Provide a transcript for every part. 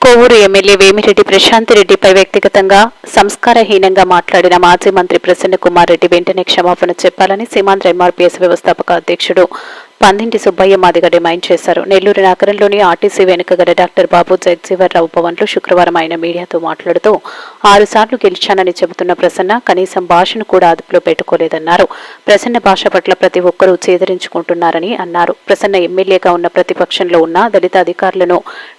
Kovur MLA Vemireddy Prashanth రెడ్డిపై వ్యక్తిగతంగా సంస్కారహీనంగా మాట్లాడిన మాజీ మంత్రి ప్రసన్న కుమార్ రెడ్డి వెంటనే క్షమాపణ చెప్పాలని సీమాంధ్ర ఎంఆర్పీఎస్ వ్యవస్థాపక అధ్యక్షుడు పందింటి సుబ్బయ్య మాదిగ డిమాండ్ చేశారు. నెల్లూరు నగరంలోని ఆర్టీసీ వెనుకగడ డాక్టర్ బాబు జగజీవన్రావు భవన్లో శుక్రవారం ఆయన మీడియాతో మాట్లాడుతూ ఆరు సార్లు గెలిచానని చెబుతున్న ప్రసన్న కనీసం భాషను కూడా అదుపులో పెట్టుకోలేదన్నారు. ప్రసన్న భాష పట్ల ప్రతి ఒక్కరూ చేదరించుకుంటున్నారని అన్నారు. ప్రసన్న ఎమ్మెల్యేగా ఉన్న ప్రతిపక్షంలో ఉన్న దళిత అధికారులను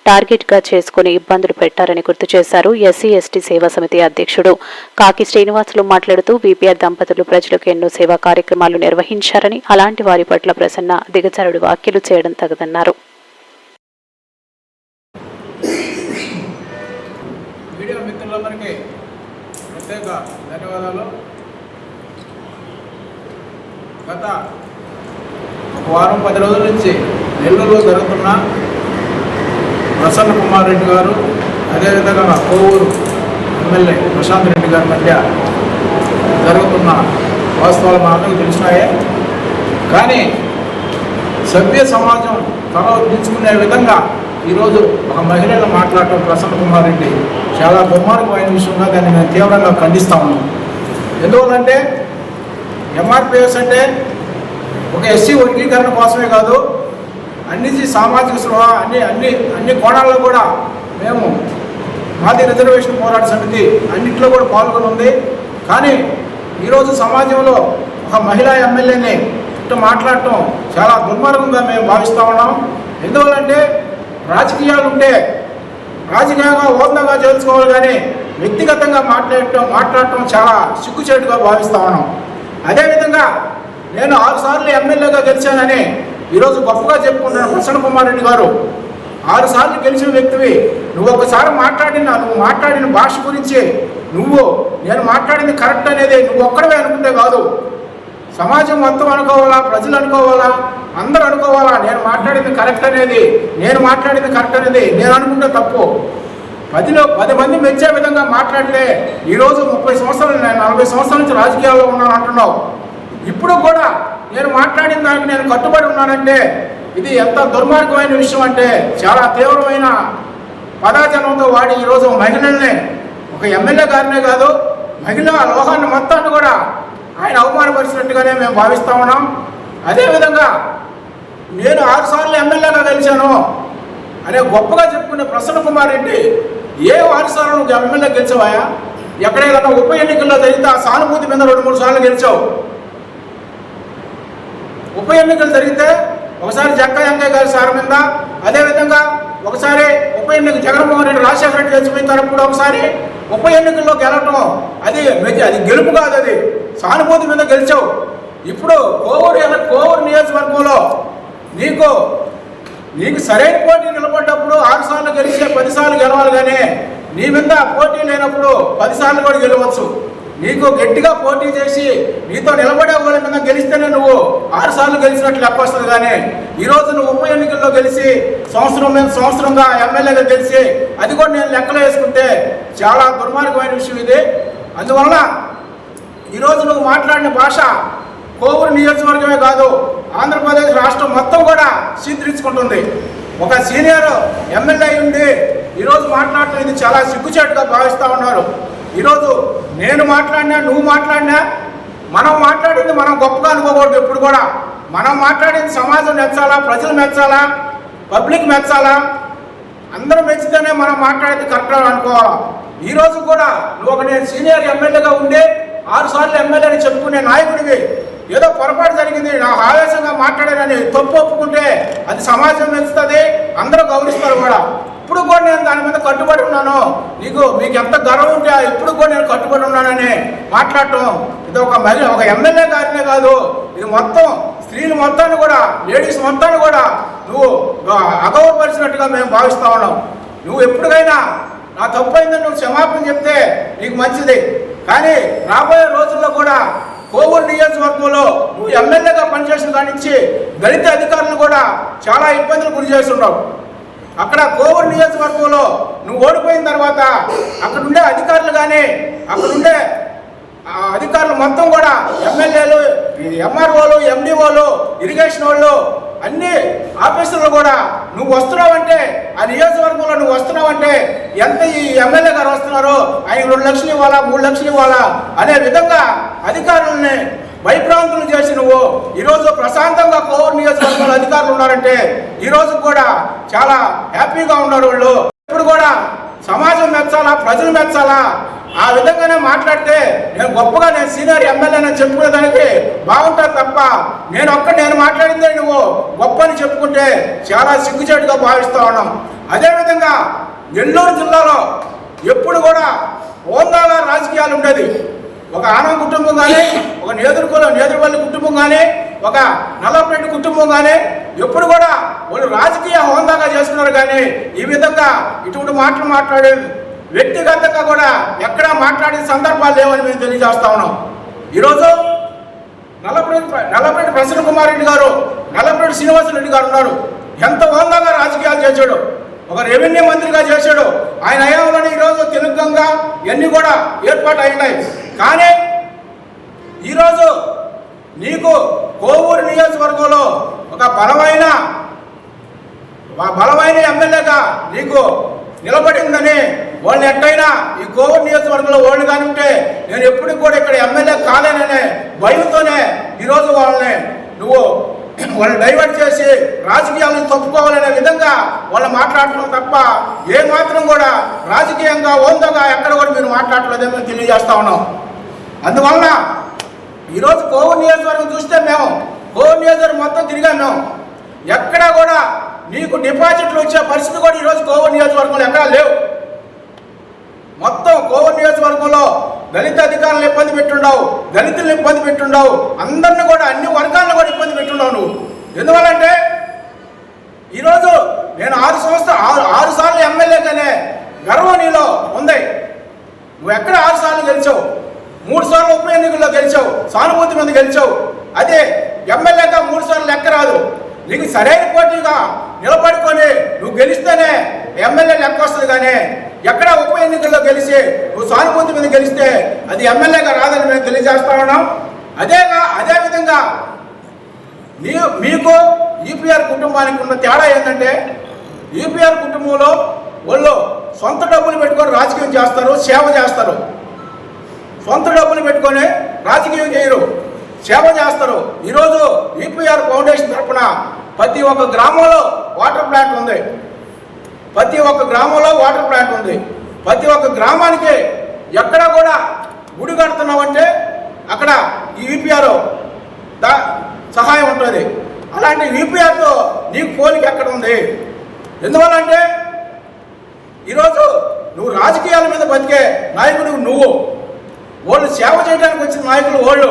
టార్గెట్గా చేసుకుని ఇబ్బందులు పెట్టారని గుర్తు చేశారు ఎస్సీ ఎస్టీ సేవా సమితి అధ్యక్షుడు. కాకి శ్రీనివాసులు మాట్లాడుతూ బీపీఆర్ దంపతులు ప్రజలకు ఎన్నో సేవా కార్యక్రమాలు నిర్వహించారని అలాంటి వారి పట్ల ప్రసన్న దిగజారుడు వ్యాఖ్యలు చేయడం తగదన్నారు. మీడియా మిత్రులందరికీ ప్రత్యేక ధన్యవాదాలు. గత ఒక వారం పది రోజుల నుంచి నెల్లూరులో జరుగుతున్న ప్రసన్న కుమార్ రెడ్డి గారు అదేవిధంగా కోవూరు ఎమ్మెల్యే ప్రశాంత్ రెడ్డి గారి మధ్య జరుగుతున్న వాస్తవాలు మాత్రం తెలిసినాయే. కానీ సభ్య సమాజం తల దించుకునే విధంగా ఈరోజు ఒక మహిళను మాట్లాడటం ప్రసన్న కుమార్ రెడ్డి చాలా దుర్మార్గమైన విషయంగా దాన్ని నేను తీవ్రంగా ఖండిస్తా ఉన్నాను. ఎందువల్లంటే ఎంఆర్పిఎస్ అంటే ఒక ఎస్సీ వర్గీకరణ కోసమే కాదు అన్ని సామాజిక సృహ అన్ని అన్ని అన్ని కోణాల్లో కూడా మేము మాది రిజర్వేషన్ పోరాట సమితి అన్నింటిలో కూడా పాల్గొని ఉంది కానీ ఈరోజు సమాజంలో ఒక మహిళా ఎమ్మెల్యేని ఇట్లా మాట్లాడటం చాలా దుర్మార్గంగా మేము భావిస్తూ ఉన్నాం. ఎందువల్లంటే రాజకీయాలు ఉంటే రాజకీయంగా ఓదంగా చేసుకోవాలి కానీ వ్యక్తిగతంగా మాట్లాడటం మాట్లాడటం చాలా సిగ్గుచేటుగా భావిస్తూ ఉన్నాం. అదేవిధంగా నేను ఆరుసార్లు ఎమ్మెల్యేగా గెలిచానని ఈరోజు గొప్పగా చెప్పుకుంటున్న ప్రసన్న కుమార్ రెడ్డి గారు ఆరుసార్లు గెలిచిన వ్యక్తివి నువ్వు ఒక్కసారి మాట్లాడిన నువ్వు మాట్లాడిన భాష గురించి నువ్వు నేను మాట్లాడింది కరెక్ట్ అనేది నువ్వు ఒక్కడవే అనుకుంటే కాదు. సమాజం మొత్తం అనుకోవాలా? ప్రజలు అనుకోవాలా? అందరూ అనుకోవాలా? నేను మాట్లాడింది కరెక్ట్ అనేది. నేను మాట్లాడింది కరెక్ట్ అనేది. నేను అనుకుంటే తప్పు. పదిలో పది మంది మెచ్చే విధంగా మాట్లాడితే ఈరోజు ముప్పై సంవత్సరాలు నేను నలభై సంవత్సరాల నుంచి రాజకీయాల్లో ఉన్నాను అంటున్నావు. ఇప్పుడు కూడా నేను మాట్లాడిన దానికి నేను కట్టుబడి ఉన్నానంటే ఇది ఎంత దుర్మార్గమైన విషయం అంటే చాలా తీవ్రమైన పదాచరణంతో వాడి ఈరోజు మహిళల్ని. ఒక ఎమ్మెల్యే గారినే కాదు మహిళా లోహాన్ని మొత్తాన్ని కూడా ఆయన అవమానపరిచినట్టుగానే మేము భావిస్తూ ఉన్నాం. అదేవిధంగా నేను ఆరు సార్లు ఎమ్మెల్యేగా గెలిచాను. అనే గొప్పగా చెప్పుకునే ప్రసన్న కుమార్ రెడ్డి ఏ ఆరు సార్లు నువ్వు ఎమ్మెల్యే గెలిచావాయా ఎక్కడైనా ఉప ఎన్నికల్లో జరిగితే ఆ సానుభూతి మీద రెండు మూడు సార్లు గెలిచావు. ఉప ఎన్నికలు జరిగితే ఒకసారి జక్క ఎంకయ్య గారి సార్ మీద అదేవిధంగా ఒకసారి ఉప ఎన్నిక జగన్మోహన్ రెడ్డి రాజశేఖర రెడ్డి గెలిచిపోయిన కూడా ఒకసారి ఉప ఎన్నికల్లో గెలవటం అది అది గెలుపు కాదు అది. సానుభూతి మీద గెలిచావు. ఇప్పుడు కోవూరు కోవూరు నియోజకవర్గంలో నీకు నీకు సరైన పోటీ నిలబడ్డప్పుడు ఆరు సార్లు గెలిస్తే పదిసార్లు గెలవాలి కానీ నీ మీద పోటీ లేనప్పుడు పదిసార్లు కూడా గెలవచ్చు. నీకు గట్టిగా పోటీ చేసి నీతో నిలబడే వాళ్ళ మీద గెలిస్తేనే నువ్వు ఆరు సార్లు గెలిచినట్లు లెక్క కానీ ఈరోజు నువ్వు ఉప ఎన్నికల్లో గెలిచి సంవత్సరం మీద సంవత్సరంగా ఎమ్మెల్యేగా గెలిచి అది కూడా నేను లెక్కలో వేసుకుంటే చాలా దుర్మార్గమైన విషయం ఇది. అందువలన ఈరోజు నువ్వు మాట్లాడిన భాష కోవూరు నియోజకవర్గమే కాదు ఆంధ్రప్రదేశ్ రాష్ట్రం మొత్తం కూడా చిత్రించుకుంటుంది ఒక సీనియర్ ఎమ్మెల్యే ఉండి ఈరోజు మాట్లాడటం ఇది చాలా సిగ్గుచేటుగా భావిస్తూ ఉన్నారు. ఈరోజు నేను మాట్లాడినా నువ్వు మాట్లాడినా మనం మాట్లాడింది మనం గొప్పగా అనుకోకూడదు ఎప్పుడు కూడా. మనం మాట్లాడింది సమాజం మెచ్చాలా ప్రజలు మెచ్చాలా పబ్లిక్ మెచ్చాలా? అందరూ మెచ్చితేనే మనం మాట్లాడేది కరెక్ట్ అనుకోవాలి? ఈరోజు కూడా నువ్వు ఒక నేను సీనియర్ ఎమ్మెల్యేగా ఉండే ఆరు సార్లు ఎమ్మెల్యేని చెప్పుకునే నాయకుడివి. ఏదో పొరపాటు జరిగింది నా ఆవేశంగా మాట్లాడానని తప్పు ఒప్పుకుంటే అది సమాజం మెచ్చుతుంది అందరూ గౌరవిస్తారు కూడా. ఇప్పుడు కూడా నేను దాని మీద కట్టుబడి ఉన్నాను. నీకు మీకు ఎంత గర్వం ఉంటే ఇప్పుడు కూడా నేను కట్టుబడి ఉన్నానని మాట్లాడటం. ఇది ఒక మహిళ ఒక ఎమ్మెల్యే గారినే కాదు ఇది మొత్తం స్త్రీలు మొత్తాన్ని కూడా లేడీస్ మొత్తాన్ని కూడా నువ్వు అగౌరవపరిచినట్టుగా మేము భావిస్తూ ఉన్నాం. నువ్వు ఎప్పటికైనా నా తప్పు అయిందని నువ్వు క్షమాపణ చెప్తే నీకు మంచిది. కానీ రాబోయే రోజుల్లో కూడా కోవూరు నియోజకవర్గంలో నువ్వు ఎమ్మెల్యేగా పనిచేసిన దాని నుంచి దళిత అధికారులు కూడా చాలా ఇబ్బందులు గురి చేస్తున్నావు అక్కడ కోవూరు నియోజకవర్గంలో నువ్వు ఓడిపోయిన తర్వాత అక్కడుండే అధికారులు కానీ అక్కడుండే అధికారులు మొత్తం కూడా ఎమ్మెల్యేలు ఎంఆర్ఓలు ఎండిఓలు ఇరిగేషన్ వాళ్ళు అన్ని ఆఫీసులు కూడా నువ్వు వస్తున్నావంటే ఆ నియోజకవర్గంలో నువ్వు వస్తున్నావంటే ఎంత ఈ ఎమ్మెల్యే గారు వస్తున్నారో ఆయన రెండు లక్షలు ఇవ్వాలా మూడు లక్షలు ఇవ్వాలా? అనే విధంగా అధికారులని భయభ్రాంతులు చేసి నువ్వు ఈరోజు ప్రశాంతంగా కోవూరు నియోజకవర్గంలో అధికారులు ఉన్నారంటే ఈరోజు కూడా చాలా హ్యాపీగా ఉన్నారు వాళ్ళు. ఇప్పుడు కూడా సమాజం మెచ్చాలా ప్రజలు మెచ్చాలా? ఆ విధంగానే మాట్లాడితే నేను గొప్పగా నేను సీనియర్ ఎమ్మెల్యేని చెప్పుకునేదానికి బాగుంటుంది తప్ప నేను ఒక్క నేను మాట్లాడిందే నువ్వు గొప్ప అని చెప్పుకుంటే చాలా సిగ్గుచేటుగా భావిస్తూ ఉన్నాం. అదేవిధంగా నెల్లూరు జిల్లాలో ఎప్పుడు కూడా హోందాగా రాజకీయాలు ఉండేది. ఒక ఆనం కుటుంబం కానీ ఒక నేదురుకుల నేదురుపల్లి కుటుంబం కానీ ఒక నల్లపేట కుటుంబం కానీ ఎప్పుడు కూడా వాళ్ళు రాజకీయ హోందాగా చేసుకున్నారు కానీ ఈ విధంగా ఇటువంటి మాటలు మాట్లాడే వ్యక్తిగతంగా కూడా ఎక్కడా మాట్లాడే సందర్భాలు లేవని మేము తెలియజేస్తా ఉన్నాం. ఈరోజు నల్లపరెడ్డి నల్లపేట ప్రసన్న కుమార్ రెడ్డి గారు నల్లపేట శ్రీనివాస రెడ్డి గారు ఉన్నారు. ఎంత హోందాగా రాజకీయాలు చేశాడు. ఒక రెవెన్యూ మంత్రిగా చేశాడు. ఆయన హయాంలోనే ఈరోజు తెలుగుగా ఇవన్నీ కూడా ఏర్పాటు అయినాయి. కానీ ఈరోజు నీకు కోవూరు నియోజకవర్గంలో ఒక బలమైన బలమైన ఎమ్మెల్యేగా నీకు నిలబడి ఉందని వాళ్ళని ఎట్టయినా ఈ కోవూరు నియోజకవర్గంలో వాళ్ళు కానీ ఉంటే నేను ఎప్పుడు కూడా ఇక్కడ ఎమ్మెల్యే కాలేననే భయంతోనే ఈరోజు వాళ్ళని నువ్వు వాళ్ళని డైవర్ట్ చేసి రాజకీయాలను తప్పుకోవాలనే విధంగా వాళ్ళు మాట్లాడుతున్నాం తప్ప ఏ మాత్రం కూడా రాజకీయంగా ఓందగా ఎక్కడ కూడా మీరు మాట్లాడలేదని మేము తెలియజేస్తా ఉన్నాం. అందువలన ఈరోజు కోవూరు నియోజకవర్గం చూస్తే మేము కోవూరు నియోజకవర్గం మొత్తం తిరిగాం మేము ఎక్కడా కూడా నీకు డిపాజిట్లు వచ్చే పరిస్థితి కూడా ఈరోజు కోవూరు నియోజకవర్గంలో ఎక్కడా లేవు. మొత్తం కోవూరు నియోజకవర్గంలో దళిత అధికారులను ఇబ్బంది పెట్టుండవు దళితులను ఇబ్బంది పెట్టుండవు అందరిని కూడా అన్ని వర్గాలను కూడా ఇబ్బంది పెట్టుండవు నువ్వు. ఎందువల్లంటే ఈరోజు నేను ఆరు సంవత్సరాలు ఆరు ఆరు సార్లు ఎమ్మెల్యేగానే గర్వం నీలో ఉంది. నువ్వు ఎక్కడ ఆరు సార్లు గెలిచావు? మూడు సార్లు ఉప ఎన్నికల్లో గెలిచావు సానుభూతి మీద గెలిచావు. అదే ఎమ్మెల్యేగా మూడు సార్లు లెక్క రాదు. నీకు సరైన పోటీగా నిలబడుకొని నువ్వు గెలిస్తేనే ఎమ్మెల్యే లెక్క వస్తుంది కానీ ఎక్కడ ఉప ఎన్నికల్లో గెలిచి నువ్వు సానుభూతి మీద గెలిస్తే అది ఎమ్మెల్యేగా రాదని మేము తెలియజేస్తా ఉన్నాం. అదేగా అదే విధంగా మీ మీకు ఈపీఆర్ కుటుంబానికి ఉన్న తేడా ఏంటంటే ఈపీఆర్ కుటుంబంలో వాళ్ళు సొంత డబ్బులు పెట్టుకొని రాజకీయం చేస్తారు సేవ చేస్తారు. సొంత డబ్బులు పెట్టుకొని రాజకీయం చేయరు సేవ చేస్తారు. ఈరోజు ఈపీఆర్ ఫౌండేషన్ తరఫున ప్రతి ఒక్క గ్రామంలో వాటర్ ప్లాంట్ ఉంది. ప్రతి ఒక్క గ్రామంలో వాటర్ ప్లాంట్ ఉంది. ప్రతి ఒక్క గ్రామానికి ఎక్కడ కూడా గుడి కడుతున్నామంటే అక్కడ ఈ ఈపీఆర్ దా సహాయం ఉంటుంది. అలాంటి ఈపీఆర్తో నీకు పోలిక ఎక్కడ ఉంది? ఎందువల్లంటే ఈరోజు నువ్వు రాజకీయాల మీద బతికే నాయకుడు నువ్వు. వాళ్ళు సేవ చేయడానికి వచ్చిన నాయకులు వాళ్ళు.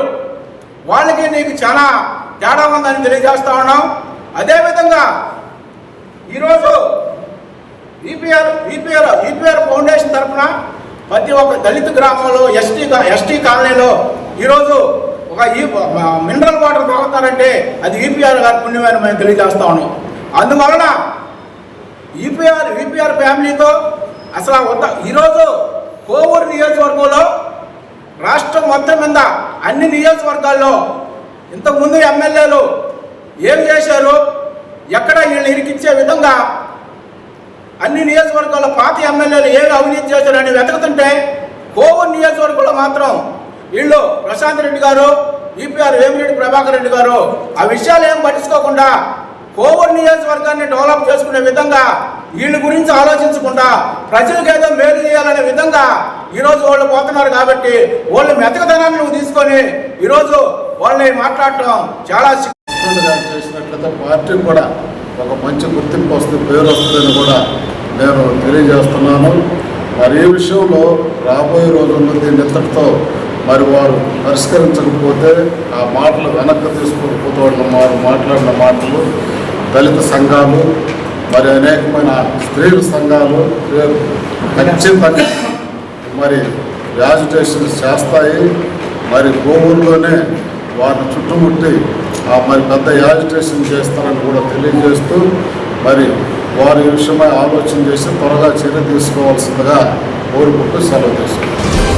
వాళ్ళకి నీకు చాలా తేడా ఉందని తెలియజేస్తా ఉన్నాం. అదేవిధంగా ఈరోజు ఈపీఆర్ ఈపీఆర్ ఈపీఆర్ ఫౌండేషన్ తరఫున ప్రతి ఒక్క దళిత గ్రామంలో ఎస్టీ ఎస్టీ కాలనీలో ఈరోజు ఒక ఈ మినరల్ వాటర్ తాగుతారంటే అది ఈపీఆర్ గారి పుణ్యమని మేము తెలియజేస్తా ఉన్నాం. అందువలన ఈపీఆర్ ఈపీఆర్ ఫ్యామిలీతో అసలు ఈరోజు కోవూరు నియోజకవర్గంలో రాష్ట్రం మొత్తం మీద అన్ని నియోజకవర్గాల్లో ఇంతకుముందు ఎమ్మెల్యేలు ఏం చేశారు? ఎక్కడ వీళ్ళు ఇరికించే విధంగా అన్ని నియోజకవర్గాల్లో పాత ఎమ్మెల్యేలు ఏమి అవినీతి చేశారని వెతుకుతుంటే కోవూరు నియోజకవర్గంలో మాత్రం వీళ్ళు ప్రశాంత్ రెడ్డి గారు ఈపీఆర్ వేమిరెడ్డి ప్రభాకర్ రెడ్డి గారు ఆ విషయాలు ఏం పట్టించుకోకుండా కోవూరు నియోజకవర్గాన్ని డెవలప్ చేసుకునే విధంగా వీళ్ళ గురించి ఆలోచించకుండా ప్రజలకు ఏదో మేలు చేయాలనే విధంగా ఈరోజు వాళ్ళు పోతున్నారు కాబట్టి వాళ్ళు మెతకదనాన్ని నువ్వు తీసుకొని ఈరోజు వాళ్ళని మాట్లాడటం చాలా చేసినట్లయితే పార్టీ కూడా ఒక మంచి గుర్తింపు వస్తుంది పేరు వస్తుందని కూడా నేను తెలియజేస్తున్నాను. మరి ఈ విషయంలో రాబోయే రోజుల్లో దీన్ని ఇంతటితో మరి వారు పరిష్కరించకపోతే ఆ మాటలు వెనక్కి తీసుకోకపోతే వాళ్ళు వారు మాట్లాడిన మాటలు దళిత సంఘాలు మరి అనేకమైన స్త్రీల సంఘాలు ఖచ్చితంగా మరి యాజిటేషన్ చేస్తాయి. మరి గోవుల్లోనే వారిని చుట్టుముట్టి ఆ మరి పెద్ద యాజిటేషన్ చేస్తారని కూడా తెలియజేస్తూ మరి వారి విషయమై ఆలోచన చేసి త్వరగా చర్య తీసుకోవాల్సిందిగా కోరుకుంటూ సెలవు తీసుకుంటారు